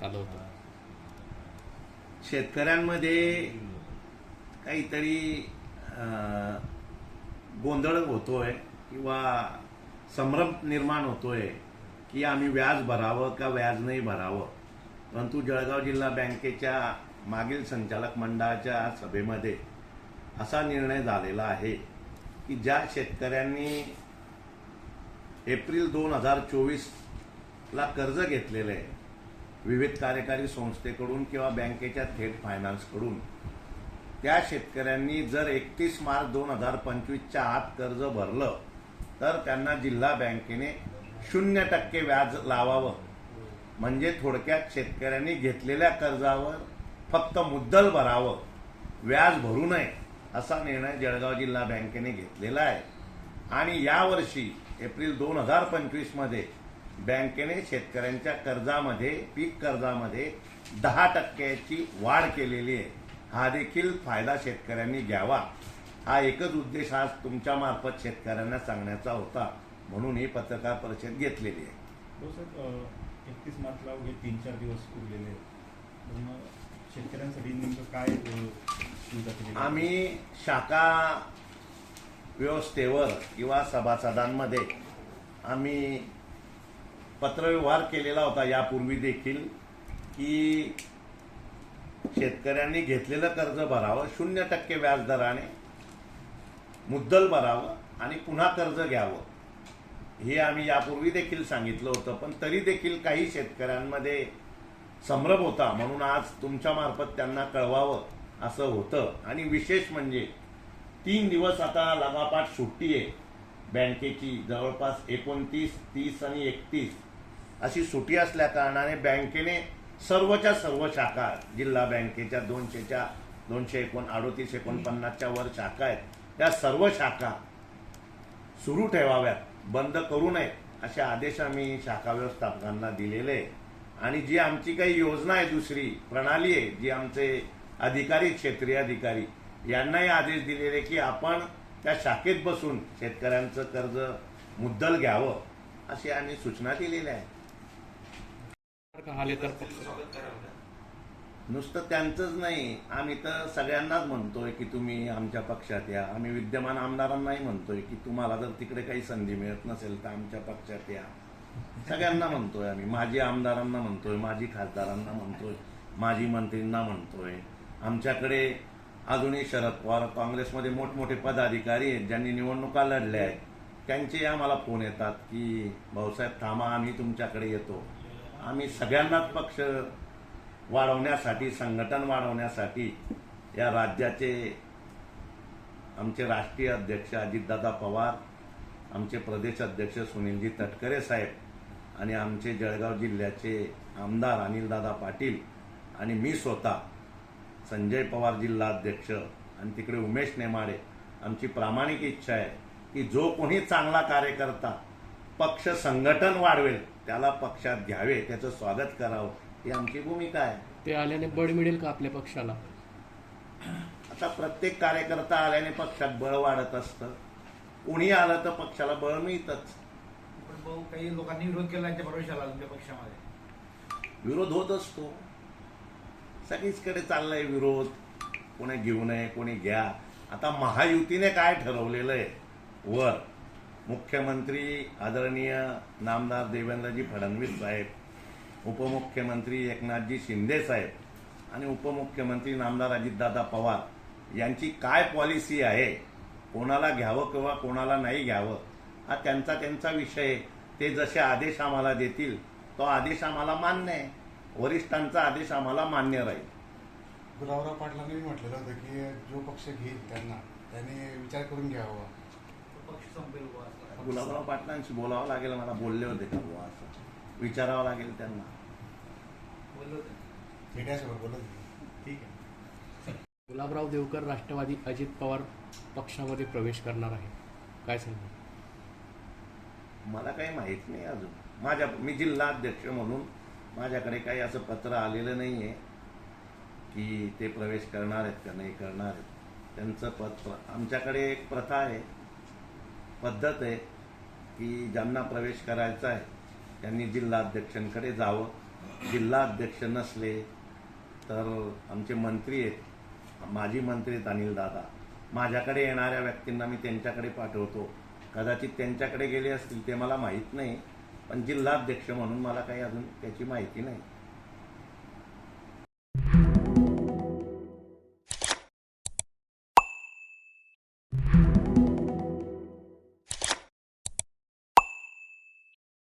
करण्यात आलं होतं. शेतकऱ्यांमध्ये काहीतरी गोंधळ होतोय किंवा संभ्रम निर्माण होतोय की आम्ही व्याज भरावं का व्याज नाही भरावं. परंतु जळगाव जिल्हा बँकेच्या मागील संचालक मंडळाच्या सभेमध्ये असा निर्णय झालेला आहे की ज्या शेतकऱ्यांनी एप्रिल दोन हजार चोवीसला कर्ज घेतलेलं आहे विविध कार्यकारी संस्थेकडून किंवा बँकेच्या थेट फायनान्सकडून. त्या शेतकऱ्यांनी जर एकतीस मार्च दोन हजार पंचवीसच्या आत कर्ज भरलं तर त्यांना जिल्हा बँकेने शून्य टक्के व्याज लावावं. म्हणजे थोडक्यात शेतकऱ्यांनी घेतलेल्या कर्जावर फक्त मुद्दल भरावं. व्याज भरू नये असा निर्णय जळगाव जिल्हा बँकेने घेतलेला आहे. आणि यावर्षी एप्रिल दोन हजार पंचवीसमध्ये बँकेने शेतकऱ्यांच्या कर्जामध्ये पीक कर्जामध्ये दहा टक्क्याची वाढ केलेली आहे. हा देखील फायदा शेतकऱ्यांनी घ्यावा. हा एकच उद्देश आज तुमच्या मार्फत शेतकऱ्यांना सांगण्याचा होता म्हणून ही पत्रकार परिषद घेतलेली आहे. हो एकतीस मार्चला वगैरे तीन चार दिवस उरलेले शेतकऱ्यांसाठी नेमकं काय आम्ही शाखा व्यवस्थेवर किंवा सभासदांमध्ये आम्ही पत्रव्यवहार केलेला होता यापूर्वी देखील की शेतकऱ्यांनी घेतलेलं कर्ज भरावं शून्य टक्के व्याजदराने मुद्दल भरावं आणि पुन्हा कर्ज घ्यावं. हे आम्ही यापूर्वी देखील सांगितलं होतं पण तरी देखील काही शेतकऱ्यांमध्ये संभ्रम होता. म्हणून आज तुमच्यामार्फत त्यांना कळवावं असं होतं. आणि विशेष म्हणजे तीन दिवस आता लगापाठ सुट्टी आहे. बँकेची जवळपास एकोणतीस तीस आणि एकतीस. अशी सुट्टी असल्या कारणाने बँकेने सर्वच्या सर्व शाखा जिल्हा बँकेच्या दोनशेच्या दोनशे एकोण अडोतीस एकोणपन्नासच्या वर शाखा आहेत. त्या सर्व शाखा सुरू ठेवाव्यात बंद करू नये असे आदेश आम्ही शाखा व्यवस्थापकांना दिलेले आहे. आणि जी आमची काही योजना आहे दुसरी प्रणाली आहे जी आमचे अधिकारी क्षेत्रीय अधिकारी यांनाही आदेश दिलेले की आपण त्या शाखेत बसून शेतकऱ्यांचं कर्ज मुद्दल घ्यावं अशी आम्ही सूचना दिलेल्या आहे जर का आले तर नुसतं त्यांचंच नाही आम्ही तर सगळ्यांनाच म्हणतोय की तुम्ही आमच्या पक्षात या. आम्ही विद्यमान आमदारांनाही म्हणतोय की तुम्हाला जर तिकडे काही संधी मिळत नसेल तर आमच्या पक्षात या. सगळ्यांना म्हणतोय आम्ही. माजी आमदारांना म्हणतोय माजी खासदारांना म्हणतोय माजी मंत्रींना म्हणतोय. आमच्याकडे अजूनही शरद पवार काँग्रेसमध्ये मोठमोठे पदाधिकारी आहेत ज्यांनी निवडणुका लढल्या आहेत. त्यांचे आम्हाला फोन येतात की भाऊसाहेब थांबा आम्ही तुमच्याकडे येतो. आम्ही सगळ्यांनाच पक्ष वाढवण्यासाठी संघटन वाढवण्यासाठी या राज्याचे आमचे राष्ट्रीय अध्यक्ष अजितदादा पवार आमचे प्रदेश अध्यक्ष सुनीलजी तटकरे साहेब आणि आमचे जळगाव जिल्ह्याचे आमदार अनिलदादा पाटील आणि मी स्वतः संजय पवार जिल्हा अध्यक्ष आणि तिकडे उमेश नेमाडे आमची प्रामाणिक इच्छा आहे की जो कोणी चांगला कार्यकर्ता पक्ष संघटन वाढवेल. त्याला पक्षात घ्यावे त्याचं स्वागत करावं ही आमची भूमिका आहे. ते आल्याने बळ मिळेल का आपल्या पक्षाला? आता प्रत्येक कार्यकर्ता आल्याने पक्षात बळ वाढत असतं. कोणी आलं तर पक्षाला बळ मिळतच. पण भाऊ काही लोकांनी विरोध केला त्यांच्या भरोशाला तुमच्या पक्षामध्ये. विरोध होत असतो. सगळीचकडे चाललाय विरोध. कोणी घेऊ नये कोणी घ्या. आता महायुतीने काय ठरवलेलं आहे? वर. मुख्यमंत्री आदरणीय नामदार देवेंद्रजी फडणवीस साहेब उपमुख्यमंत्री एकनाथजी शिंदे साहेब आणि उपमुख्यमंत्री नामदार अजितदादा पवार यांची काय पॉलिसी आहे कोणाला घ्यावं किंवा कोणाला नाही घ्यावं हा त्यांचा त्यांचा विषय आहे. ते जसे आदेश आम्हाला देतील तो आदेश आम्हाला मान्य आहे. वरिष्ठांचा आदेश आम्हाला मान्य राहील. गुलाबराव पाटलांनी म्हटलेलं होतं की जो पक्ष घेईल त्यांना त्यांनी विचार करून घ्यावा. तो पक्ष संपेल. गुलाबराव पाटलांशी बोलावं लागेल मला बोलले होते का बुवा असं? विचारावं लागेल त्यांना. ठीक आहे. गुलाबराव देवकर राष्ट्रवादी अजित पवार पक्षामध्ये प्रवेश करणार आहे काय सांगणार मला काही माहीत नाही अजून. माझ्या मी जिल्हा अध्यक्ष म्हणून माझ्याकडे काही असं पत्र आलेलं नाही आहे की ते प्रवेश करणार आहेत का नाही करणार आहेत. त्यांचं पत्र आमच्याकडे एक प्रथा आहे. पद्धत आहे की ज्यांना प्रवेश करायचा आहे त्यांनी जिल्हाध्यक्षांकडे जावं. जिल्हा अध्यक्ष नसले तर आमचे मंत्री आहेत माजी मंत्री आहेत अनिल दादा. माझ्याकडे येणाऱ्या व्यक्तींना मी त्यांच्याकडे पाठवतो. कदाचित त्यांच्याकडे गेले असतील ते मला माहीत नाही पण जिल्हाध्यक्ष म्हणून मला काही अजून त्याची माहिती नाही.